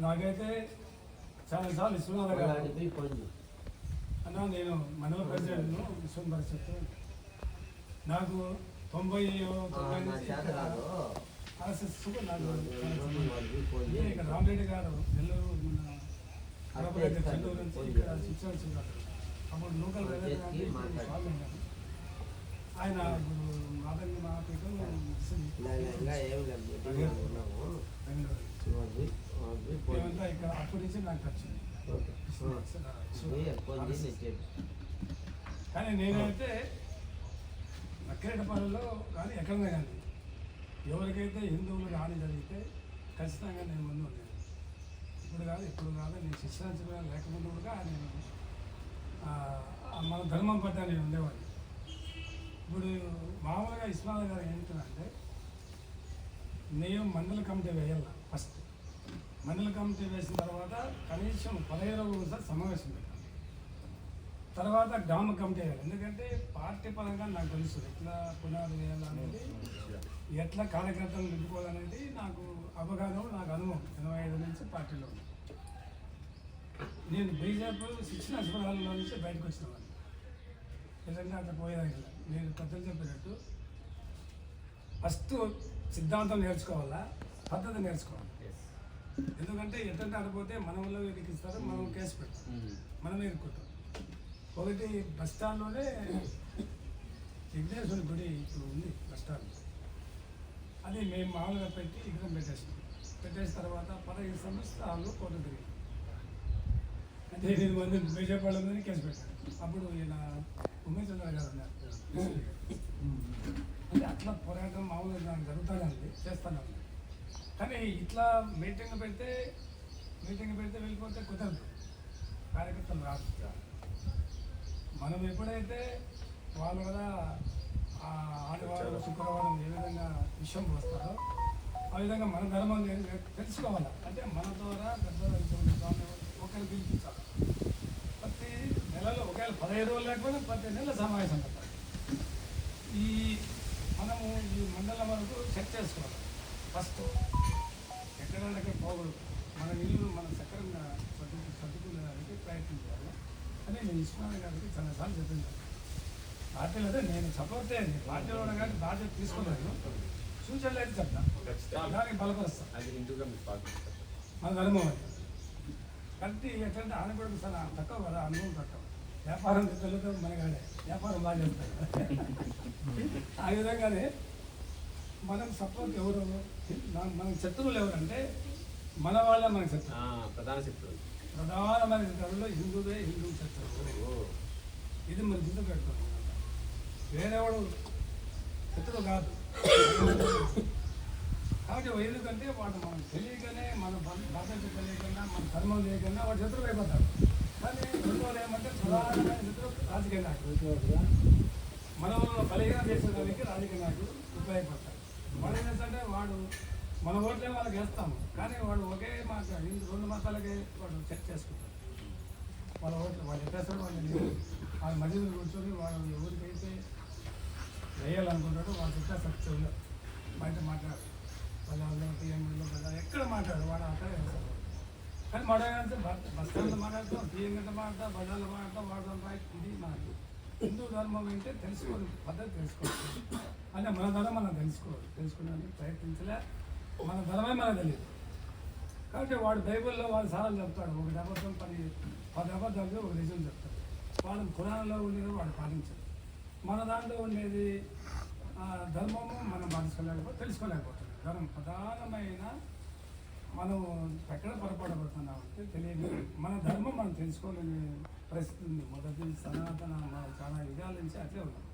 నాకైతే చాలా సార్లు పొంది అన్నా నేను మండల ప్రెసిడెంట్ను విశ్వం పరిషత్ నాకు తొంభై ఆర్ఎస్ఎస్ నాకు ఇక్కడ రామరెడ్డి గారు నెల్లూరు మన చెల్లూరు నుంచి ఇక్కడ శిక్షణ అప్పుడు లోకల్. స్వామి. ఆయన పొంది మేమంతా ఇక్కడ అప్పటి నుంచి నాకు చెప్పి. కానీ నేనైతే నక్కేటపల్లిలో కానీ ఎక్కడనే కానీ ఎవరికైతే హిందువులు హాని జరిగితే ఖచ్చితంగా నేను ముందు ఉన్నాను ఇప్పుడు కాదు ఇప్పుడు కాదు నేను శిక్షించడం లేకముందు కూడా నేను మన ధర్మం పట్ల నేను ఉండేవాడిని. ఇప్పుడు మామూలుగా ఇస్మాయిల్ గారు ఏంటంటే నేను మండల కమిటీ వేయాల ఫస్ట్? మండల కమిటీ వేసిన తర్వాత కనీసం పదిహేను రోజులు సమావేశం పెట్టాలి. తర్వాత గ్రామ కమిటీ వేయాలి. ఎందుకంటే పార్టీ పరంగా నాకు తెలుసు ఎట్లా పునాది వేయాలనేది ఎట్లా కార్యకర్తలు నింపుకోవాలనేది నాకు అవగాహన నాకు అనుభవం. ఎనభై ఐదు నుంచి పార్టీలో నేను బీజేపీ శిక్షణ శిబిరాలలో నుంచి బయటకు వచ్చిన నిజంగా అట్లా పోయేదానికి. నేను పెద్దలు చెప్పినట్టు ఫస్ట్ సిద్ధాంతం నేర్చుకోవాలా? పద్ధతి నేర్చుకోవాలి. ఎందుకంటే ఎట్లంటే ఆడిపోతే మనలో ఇరికిస్తారు మనం కేసు పెడతాం. మనమే ఇరుక్కుంటాం ఒకటి బస్ స్టాండ్లోనే విఘ్నేశ్వరి గుడి ఇప్పుడు ఉంది బస్ స్టాండ్. అది మేము మామూలుగా పెట్టి విగ్రహం పెట్టేసాం పెట్టేసిన తర్వాత పదహైదు సంవత్సరాలు తిరిగి అంటే ఎనిమిది మంది బీజేపీ మీద కేసు పెట్టారు అప్పుడు ఈయన ఉమేష్ చంద్ర గారు. అంటే అట్లా పోరాటం మామూలుగా నాకు జరుగుతానండి చేస్తాను కానీ ఇట్లా మీటింగ్ పెడితే మీటింగ్ పెడితే వెళ్ళిపోతే కుదరదు. కార్యకర్తలు రాదు మనం ఎప్పుడైతే వాళ్ళు కూడా ఆదివారం శుక్రవారం ఏ విధంగా విషయం పోస్తారో ఆ విధంగా మన ధర్మం తెలుసుకోవాలి? అంటే మన ద్వారా పెద్దవాళ్ళు స్వామి ఒకరు పిలిపించాలి? ఒకవేళ పదహైదు రోజులు లేకపోతే ప్రతి నెల సమావేశం పెట్టాలి. ఈ మనము ఈ మండలం వరకు చెక్ చేసుకోవాలి. ఫస్ట్ ఎక్కడెక్కడ పోకూడదు. మన ఇల్లు మన సక్రంగా సర్దు సర్దుకునేదానికి ప్రయత్నం చేయాలి. అని నేను ఇస్మాన్ గారికి చాలాసార్లు చెప్పింది పార్టీలో అదే నేను సపోర్ట్ చేయండి పార్టీలో ఉన్న కానీ బాధ్యత తీసుకోలేదు సూచనలు అయితే చెప్తాను దానికి బలపరుస్తాను మన ధర్మం కాబట్టి ఎట్లంటే ఆనపడుకు చాలా తక్కువ కదా అనుభవం తక్కువ. వ్యాపారం తెలుగుతో మనగాడే వ్యాపారం బాగా చేస్తాడు ఆ విధంగానే మనం సపోర్ట్ ఎవరు? మన- శత్రువులు ఎవరంటే మన వాళ్ళ మన శత్రువు ప్రధాన శత్రువు ప్రధానమైన శత్రువులో హిందువే హిందూ శత్రువు. ఇది మన గుర్తు పెట్టుకోవాలి వేరేవాడు శత్రువు కాదు. కాబట్టి ఎందుకంటే వాడు మనం తెలియకనే మన బాధ్యత తెలియకుండా మన ధర్మం తెలియకుండా వాడు శత్రువు అయిపోతాడు. కానీ రెండోది ఏమంటే ప్రధానమైన శత్రువు రాజకీయ నాయకుడు మన బలిగా చేసేదానికి రాజకీయ నాయకుడు ఉపయోగపడతారు వాడు ఏంటంటే వాడు మన ఓట్లే వాళ్ళకి వేస్తాము కానీ వాడు ఒకే మాట హిందూ రెండు మతాలకే వాడు చెక్ చేసుకుంటారు వాళ్ళ ఓట్లు వాళ్ళు ఎట్టేస్తాడు వాళ్ళు వాళ్ళ మధ్యలో కూర్చొని వాళ్ళు ఎవరికైతే వేయాలనుకుంటాడో వాళ్ళు ఎట్లా సత్యం బయట మాట్లాడు. వాళ్ళ టీఎంలో కదా ఎక్కడ మాట్లాడు వాడు అక్కడ వేస్తాడు కానీ మాట్లాడాలంటే బస్ స్టాండ్లో మాట్లాడతాం? బియ్యం గంట మాట్లాడతాం? బజార్లో మాట్లాడతాం వాడతాం రాయి ఇది మనకి హిందూ ధర్మం అంటే తెలుసుకోవాలి పద్ధతి తెలుసుకోవచ్చు అంటే మన ధర్మం మనం తెలుసుకోవాలి. తెలుసుకోవడానికి ప్రయత్నించలే. మన ధర్మే మనకు తెలియదు. కాబట్టి వాడు బైబిల్లో వాడు సారాలు చెప్తాడు. ఒకటి అబద్ధం పది పది అబద్ధాలు ఒక నిజం చెప్తాడు. వాళ్ళు పురాణంలో ఉండేది వాడు పాటించాడు. మన దాంట్లో ఉండేది ధర్మము మనం పాటించుకోలేకపోతే తెలుసుకోలేకపోతుంది ధర్మం ప్రధానమైన మనం ఎక్కడ పొరపాటుపడుతున్నాం అంటే తెలియదు. మన ధర్మం మనం తెలుసుకోలేని పరిస్థితి ఉంది. మొదటి సనాతన మన చాలా యుగాల నుంచి అట్లే ఉన్నాం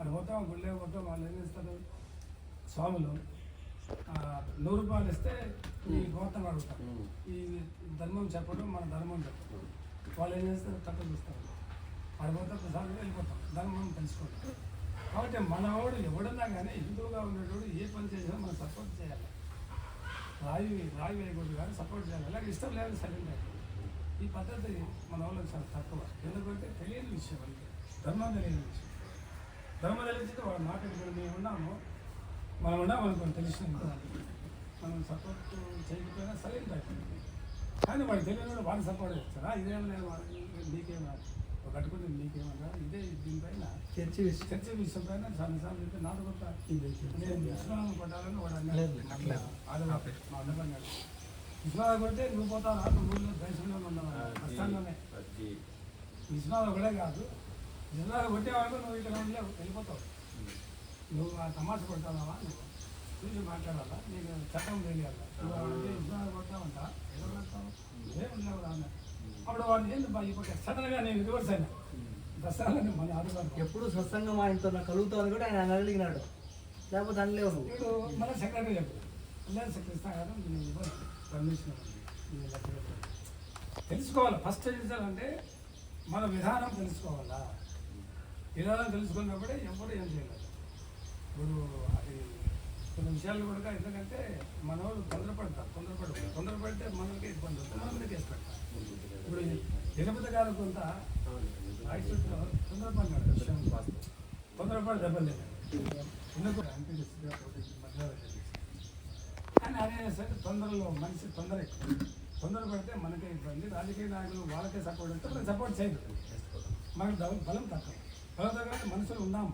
అది పోతాం గుళ్ళే పోతాం వాళ్ళు ఏం చేస్తారు? స్వాములు నూరు రూపాయలు ఇస్తే ఈ గోత్రం అడుగుతారు. ఈ ధర్మం చెప్పడం మన ధర్మం చెప్పడం. వాళ్ళు ఏం చేస్తారు? తక్కువ చూస్తారు. పడిపోతే ప్రసాదం వెళ్ళిపోతాం. ధర్మం తెలుసుకుంటాం కాబట్టి మనవాడు ఎవడన్నా కానీ హిందువుగా ఉండేటోడు ఏ పని చేసినా మనం సపోర్ట్ చేయాలి. రాయి రాయి వేయకూడదు కానీ సపోర్ట్ చేయాలి. అలాగే ఇష్టం లేదు సైలెంట్ ఈ పద్ధతి మన వాళ్ళకి చాలా తక్కువ. ఎందుకంటే తెలియని విషయం అంటే ధర్మం తెలియని విషయం. ధర్మం తెలిస్తే వాళ్ళ మాట ఇప్పుడు మేము ఉన్నాము. మనం ఉన్నాం మనం తెలిసిన మనం సపోర్ట్ చేయకపోయినా సైలెంట్ అయిపోయింది కానీ వాళ్ళు తెలియని కూడా వాడు సపోర్ట్ చేస్తారా? ఇదేమన్నా వాడు నీకేమన్నా ఒక కట్టుకుంటే నీకేమన్నా? ఇదే దీనిపైన చర్చ చర్చ విషయం పైన చాలాసార్లు చెప్తే నాకు కొంత నేను విశ్రామం పడ్డాలని వాడు అన్నాడు. ఆడవాడు మా అన్నపన్నాడు విశ్రామం పడితే నువ్వు పోతావు? నువ్వు ఊళ్ళో దేశంలో ఉన్నావు? కష్టాల్లోనే అది విశ్రామం ఒకటే కాదు. విశ్రామం కొట్టే వరకు నువ్వు ఇక్కడ ఉండలేవు వెళ్ళిపోతావు. నువ్వు ఆ తమాష కొడతావా? నువ్వు చూసి మాట్లాడాలా? నీకు చట్టం తెలియాలా? నువ్వు అంటే విశ్రామం కొడతావంట? కొడతావు? ఏం రా అన్నాడు. అప్పుడు వాడిని ఇప్పుడు సడన్గా నేను రివర్స్ అయినా. దసరాలని మన ఆదివారం. ఎప్పుడు స్వచ్ఛంగా ఆయనతో నాకు కలుగుతావు కూడా ఆయన అడిగినాడు. లేకపోతే అనలేవు నువ్వు. ఇప్పుడు మన సెక్రటరీ చెప్పారు లేదు సెక్రటరీ కదా నేను పర్మిషన్. తెలుసుకోవాలి? ఫస్ట్ చేయాలంటే మన విధానం తెలుసుకోవాలా? విధానం తెలుసుకున్నప్పుడే ఎవరు ఏం చేయలేదు ఇప్పుడు అది కొన్ని విషయాలు కూడా ఎందుకంటే మన వాళ్ళు తొందరపడతారు. తొందరపడతారు తొందరపడితే మనకి ఇబ్బంది వస్తుంది మన మీద కేసు పెడతారు ఇప్పుడు తిరుపతి గారు కొంత రాయచోట్లో తొందరపడినాడు. తొందరపడి దెబ్బలేదు ఎందుకు? మధ్యలో కానీ అదే సరే తొందరలో మనిషి తొందర ఎక్కువ. తొందర పడితే మనకే ఇబ్బంది. రాజకీయ నాయకులు వాళ్ళకే సపోర్ట్ ఇస్తే మనం సపోర్ట్ చేయదు మనకు బలం బలం తక్కువ. బలం తక్కువ మనుషులు ఉన్నాము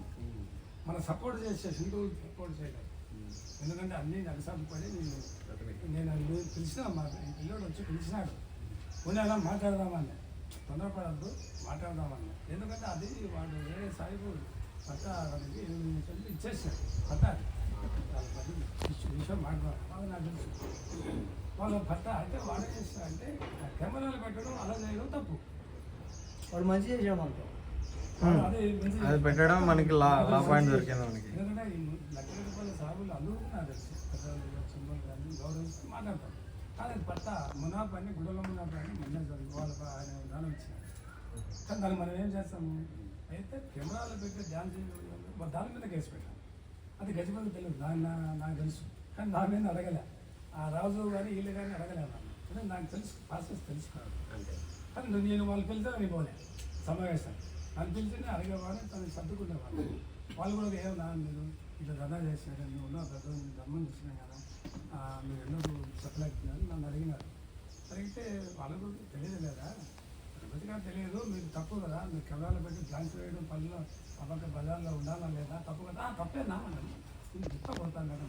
మనం సపోర్ట్ చేసే హిందువులు సపోర్ట్ చేయలేదు ఎందుకంటే అన్నీ నగసాపు నేను నేను అది పిలిచిన మా ఈ పిల్లోడు వచ్చి పిలిచినాడు. పోనీ అలా మాట్లాడదామని తొందరపడద్దు మాట్లాడదామని. ఎందుకంటే అది వాడు వేరే సాయిబు పట్ట ఎనిమిది నిమిషాలు ఇచ్చేసాడు. పట్ట వాళ్ళ పట్ట విష- విషయం మాట్లాడాలి అది నాకు తెలుసు. వాళ్ళ పట్ట అంటే వాడు చేస్తాడంటే కెమెరాలు పెట్టడం అలా చేయడం తప్పు. వాడు మంచి చేసాడు మనతో. అది పెట్టడం మనకి లా లా పాయింట్ దొరికింది మనకి. ఎందుకంటే ఈ లక్షల రూపాయల సాగులు అందరూ నాకు తెలుసు. గౌరవిస్తూ మాట్లాడతారు. అది పట్ట మునాఫ్ అని గుడల మునాఫ్ అని మొన్న వాళ్ళ ఆయన దానం ఇచ్చినారు కానీ దాన్ని మనం ఏం చేస్తాము? అయితే కెమెరాలు పెట్టి డ్యాన్స్ చేయడం దాని మీద కేసు పెట్టాం. అది గజపతి తెలియదు. దాన్ని నా- నాకు తెలుసు. కానీ నా మీద అడగలే. ఆ రాజు కానీ వీళ్ళు కానీ అడగలే నన్ను అంటే నాకు తెలుసు. ప్రాసెస్ తెలుసుకున్నాను అంతే. కానీ నేను వాళ్ళు పిలిస్తే నేను పోలే. సమావేశం. నన్ను పిలిచి నేను అడిగేవాడు తను సర్దుకునేవాడు. వాళ్ళు కూడా ఏమన్నా మీరు ఇట్లా దందా చేసినాడు నువ్వు ఉన్నావు పెద్ద దమ్మని చూసినా కదా. మీరు అప్లై చెప్పలేకపోయినారు నన్ను అడిగినారు. అడిగితే వాళ్ళకు తెలియదు లేదా? తిరుపతి తెలియదు మీరు తప్పు కదా. మీరు కెమెరాలు పెట్టి డ్యాన్స్ వేయడం పనిలో అబద్ధ బజార్లో ఉండాలా లేదా? తప్పు కదా. తప్పేనా? నేను గుర్తపడతాను కదా